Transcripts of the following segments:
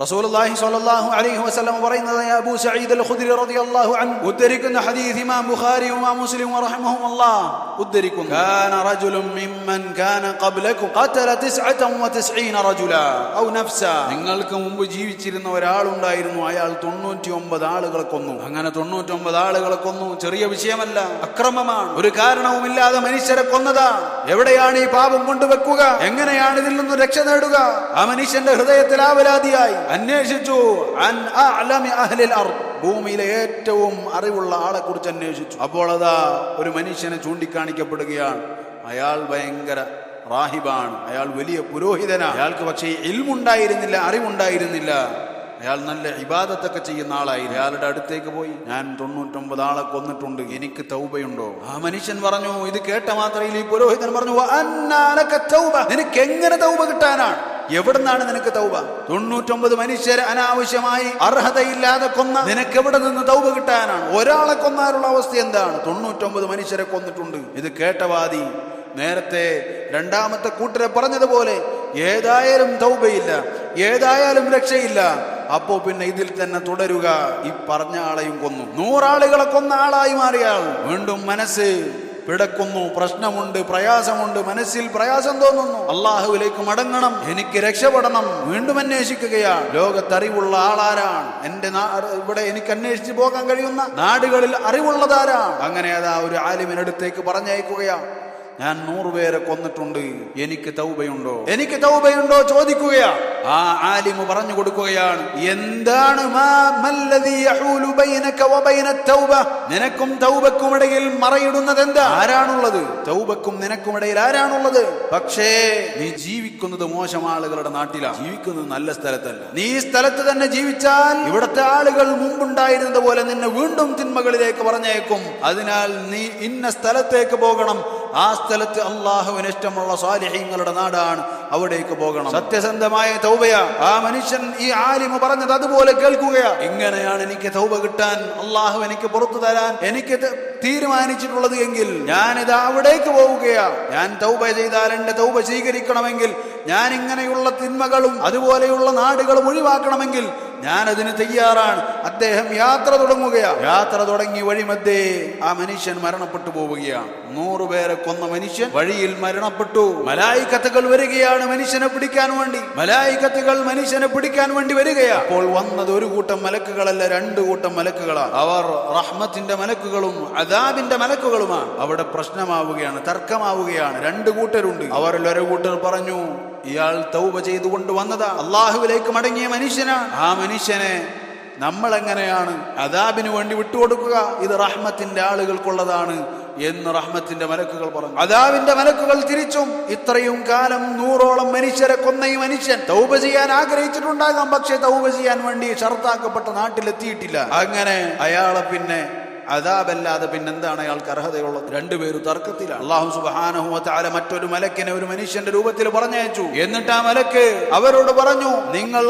റസൂലുള്ളാഹി സ്വല്ലല്ലാഹു അലൈഹി വസല്ലം പറയുന്നത് അബൂ സഈദ് അൽ ഖുദ്രി റളിയല്ലാഹു അൻഹു ഉദ്ധരിക്കുന്ന ഹദീസ് ഇമാം ബുഖാരി ഇമാം മുസ്ലിം റഹിമഹുമല്ലാഹ് ഉദ്ധരിക്കുന്നു. കാന റജുലുൻ മിമ്മൻ കാന ഖബ്ലകും ഖതല 99 റജുല ഔ നഫ്സ. നിങ്ങൾക്ക് മുമ്പ് ജീവിച്ചിരുന്ന ഒരാളുണ്ടായിരുന്നു. അയാൾ 99 ആളുകളെ കൊന്നു. അങ്ങനെ 99 ആളുകളെ കൊന്നു. ചെറിയ വിഷയമല്ല അക്രമമാണ്. ഒരു കാരണവുമില്ലാതെ മനുഷ്യരെ കൊന്നതാ. എവിടെയാണ് ഈ പാപം കൊണ്ടുവെക്കുക? എങ്ങനെയാണ് ഇതിൽ നിന്ന് രക്ഷ നേടുക? ആ മനുഷ്യന്റെ ഹൃദയത്തിൽ ആവലാതിയായി. അന്വേഷിച്ചു. അൻ അഹ്ലിൽ അർദ്. ഭൂമിയിലെ ഏറ്റവും അറിവുള്ള ആളെ കുറിച്ച് അന്വേഷിച്ചു. അപ്പോൾ അതാ ഒരു മനുഷ്യനെ ചൂണ്ടിക്കാണിക്കപ്പെടുകയാണ്. അയാൾ ഭയങ്കര റാഹിബാണ്. അയാൾ വലിയ പുരോഹിതനാണ് അയാൾക്ക് പക്ഷേ ഇൽമുണ്ടായിരുന്നില്ല അറിവുണ്ടായിരുന്നില്ല. അയാൾ നല്ല ഇബാദത്തൊക്കെ ചെയ്യുന്ന ആളായി അയാളുടെ അടുത്തേക്ക് പോയി. ഞാൻ തൊണ്ണൂറ്റൊമ്പത് ആളെ കൊന്നിട്ടുണ്ട്. എനിക്ക് തൗബയുണ്ടോ? ആ മനുഷ്യൻ പറഞ്ഞു ഇത് കേട്ട മാത്രയിൽ ഈ പുരോഹിതൻ പറഞ്ഞു "വ അന്നാ തൗബ. നിനക്ക് എങ്ങനെ തൗബ കിട്ടാനാണ്? എവിടുന്നാണ് നിനക്ക് തൗബ? തൊണ്ണൂറ്റൊമ്പത് മനുഷ്യരെ അനാവശ്യമായി അർഹതയില്ലാതെ കൊന്ന നിനക്ക് എവിടെ നിന്ന് തൗബ കിട്ടാനാണ്? ഒരാളെ കൊന്നാലുള്ള അവസ്ഥ എന്താണ്? തൊണ്ണൂറ്റൊമ്പത് മനുഷ്യരെ കൊന്നിട്ടുണ്ട്. ഇത് കേട്ടവാദി നേരത്തെ രണ്ടാമത്തെ കൂട്ടരെ പറഞ്ഞതുപോലെ ഏതായാലും തൗബയില്ല ഏതായാലും രക്ഷയില്ല. അപ്പോ പിന്നെ ഇതിൽ തന്നെ തുടരുക. ഈ പറഞ്ഞ ആളെയും കൊന്നു. നൂറാളുകളെ കൊന്ന ആളായി മാറിയാൽ വീണ്ടും മനസ്സ് പിടക്കുന്നു പ്രശ്നമുണ്ട് പ്രയാസമുണ്ട് മനസ്സിൽ പ്രയാസം തോന്നുന്നു. അള്ളാഹുവിലേക്ക് മടങ്ങണം എനിക്ക് രക്ഷപ്പെടണം വീണ്ടും അന്വേഷിക്കുകയാണ്. ലോകത്തറിവുള്ള ആളാരാണ്? എന്റെ ഇവിടെ എനിക്ക് അന്വേഷിച്ചു പോകാൻ കഴിയുന്ന നാടുകളിൽ അറിവുള്ളതാരാണ്? അങ്ങനെ അതാ ഒരു ആലിമിനടുത്തേക്ക് പറഞ്ഞയക്കുകയാണ്. ഞാൻ നൂറുപേരെ കൊന്നിട്ടുണ്ട്. എനിക്ക് തൗബയുണ്ടോ? എനിക്ക് തൗബയുണ്ടോ ചോദിക്കുകയാ ആ ആലിമ് പറഞ്ഞു കൊടുക്കുകയാണ്. എന്താണ്? നിനക്കും തൗബക്കും ഇടയിൽ മറയിടുന്നത് എന്താ ആരാണുള്ളത്? തൗബക്കും നിനക്കും ഇടയിൽ ആരാണുള്ളത്? പക്ഷേ നീ ജീവിക്കുന്നത് മോശം ആളുകളുടെ നാട്ടിലാണ്. ജീവിക്കുന്നത് നല്ല സ്ഥലത്തല്ല. നീ ഈ സ്ഥലത്ത് തന്നെ ജീവിച്ചാൽ ഇവിടുത്തെ ആളുകൾ മുമ്പുണ്ടായിരുന്നത് പോലെ നിന്നെ വീണ്ടും തിന്മകളിലേക്ക് പറഞ്ഞേക്കും. അതിനാൽ നീ ഇന്ന സ്ഥലത്തേക്ക് പോകണം. ആ സ്ഥലത്ത് അള്ളാഹുവിന് ഇഷ്ടമുള്ള സ്വാലിഹ്യങ്ങളുടെ നാടാണ് അവിടേക്ക് പോകണം. സത്യസന്ധമായ തൗബയാ. ആ മനുഷ്യൻ ഈ ആലിമ പറഞ്ഞത് അതുപോലെ കേൾക്കുകയാ. ഇങ്ങനെയാണ് എനിക്ക് തൗബ കിട്ടാൻ അള്ളാഹു എനിക്ക് പുറത്തു തരാൻ എനിക്ക് തീരുമാനിച്ചിട്ടുള്ളത് എങ്കിൽ ഞാനിത് അവിടേക്ക് പോവുകയാ. ഞാൻ തൗബ ചെയ്താൽ എന്റെ തൗബ സ്വീകരിക്കണമെങ്കിൽ ഞാൻ ഇങ്ങനെയുള്ള തിന്മകളും അതുപോലെയുള്ള നാടുകളും ഒഴിവാക്കണമെങ്കിൽ ഞാൻ അതിന് തയ്യാറാണ്. അദ്ദേഹം യാത്ര തുടങ്ങുകയാണ്. യാത്ര തുടങ്ങി വഴിമധ്യേ ആ മനുഷ്യൻ മരണപ്പെട്ടു പോവുകയാണ്. നൂറുപേരെ കൊന്ന മനുഷ്യൻ വഴിയിൽ മരണപ്പെട്ടു. മലായിക്കത്തുകൾ വരികയാണ് മനുഷ്യനെ പിടിക്കാൻ വേണ്ടി. മലായിക്കത്തുകൾ മനുഷ്യനെ പിടിക്കാൻ വേണ്ടി വരികയാണ്. അപ്പോൾ വന്നത് ഒരു കൂട്ടം മലക്കുകളല്ല രണ്ട് കൂട്ടം മലക്കുകളാണ്. അവർ റഹ്മത്തിന്റെ മലക്കുകളും അദാബിന്റെ മലക്കുകളുമാണ്. അവിടെ പ്രശ്നമാവുകയാണ് തർക്കമാവുകയാണ്. രണ്ട് കൂട്ടരുണ്ട്. അവരിൽ കൂട്ടർ പറഞ്ഞു ഇയാൾ തൗബ ചെയ്തുകൊണ്ട് വന്നതാ അള്ളാഹുവിലേക്ക് മടങ്ങിയ മനുഷ്യനാണ്. ആ മനുഷ്യനെ നമ്മൾ എങ്ങനെയാണ് അദാബിന് വേണ്ടി വിട്ടുകൊടുക്കുക? ഇത് റഹ്മത്തിന്റെ ആളുകൾക്കുള്ളതാണ് എന്ന് റഹ്മത്തിന്റെ മലക്കുകൾ പറഞ്ഞു. അദാബിന്റെ മലക്കുകൾ തിരിച്ചും ഇത്രയും കാലം നൂറോളം മനുഷ്യരെ കൊന്ന ഈ മനുഷ്യൻ തൗബ ചെയ്യാൻ ആഗ്രഹിച്ചിട്ടുണ്ടാകാം പക്ഷെ തൗബ ചെയ്യാൻ വേണ്ടി ഷർത്താക്കപ്പെട്ട നാട്ടിലെത്തിയിട്ടില്ല. അങ്ങനെ അയാളെ പിന്നെ അതാബല്ലാതെ പിന്നെന്താണ് അയാൾക്ക് അർഹതയുള്ളത്? രണ്ടുപേരും തർക്കത്തിലാണ്. അള്ളാഹു സുബാനഹുല മറ്റൊരു മലക്കിനെ ഒരു മനുഷ്യന്റെ രൂപത്തിൽ പറഞ്ഞയച്ചു. എന്നിട്ട് ആ മലക്ക് അവരോട് പറഞ്ഞു നിങ്ങൾ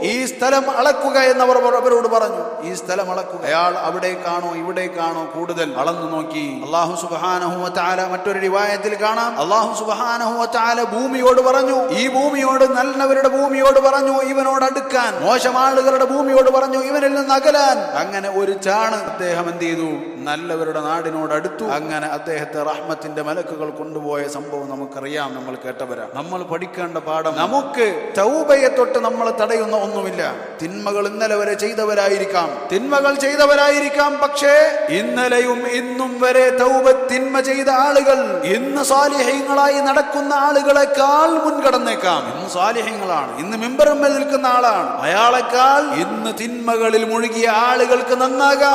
ഈ സ്ഥലം അളക്കുക എന്നവർ അവരോട് പറഞ്ഞു. ഈ സ്ഥലം അളക്കുക. അയാൾ അവിടേക്കാണോ ഇവിടേക്കാണോ കൂടുതൽ അളന്നു നോക്കി. അള്ളാഹു സുബാനഹുല മറ്റൊരു റിവായത്തിൽ കാണാം. അള്ളാഹു സുബാനഹുല ഭൂമിയോട് പറഞ്ഞു. ഈ ഭൂമിയോട് നല്ലവരുടെ ഭൂമിയോട് പറഞ്ഞു ഇവനോട് അടുക്കാൻ. മോശം ആളുകളുടെ ഭൂമിയോട് പറഞ്ഞു ഇവനിൽ നിന്ന് അകലാൻ. അങ്ങനെ ഒരു ചാണ്. അദ്ദേഹം എന്ത് ചെയ്തു? നല്ലവരുടെ നാടിനോട് അടുത്തു. അങ്ങനെ അദ്ദേഹത്തെ റഹ്മത്തിന്റെ മലക്കുകൾ കൊണ്ടുപോയ സംഭവം നമുക്കറിയാം നമ്മൾ കേട്ടവരാ നമ്മൾ പഠിക്കേണ്ട പാഠം നമുക്ക് ചൗബയെ തൊട്ട് നമ്മൾ തടയുന്ന ഒന്നുമില്ല. തിന്മകൾ ഇന്നലെ വരെ ചെയ്തവരായിരിക്കാം. തിന്മകൾ ചെയ്തവരായിരിക്കാം പക്ഷേ ഇന്നലെയും ഇന്നും വരെ തൗബ തിന്മ ചെയ്ത ആളുകൾ ഇന്ന് സ്വാലിഹ്യങ്ങളായി നടക്കുന്ന ആളുകളെക്കാൾ മുൻകടന്നേക്കാം. ഇന്ന് സ്വാലിഹ്യങ്ങളാണ് ഇന്ന് മെമ്പറമ്മ നിൽക്കുന്ന ആളാണ്. അയാളെക്കാൾ ഇന്ന് തിന്മകളിൽ മുഴുകിയ ആളുകൾക്ക് നന്നാകാം.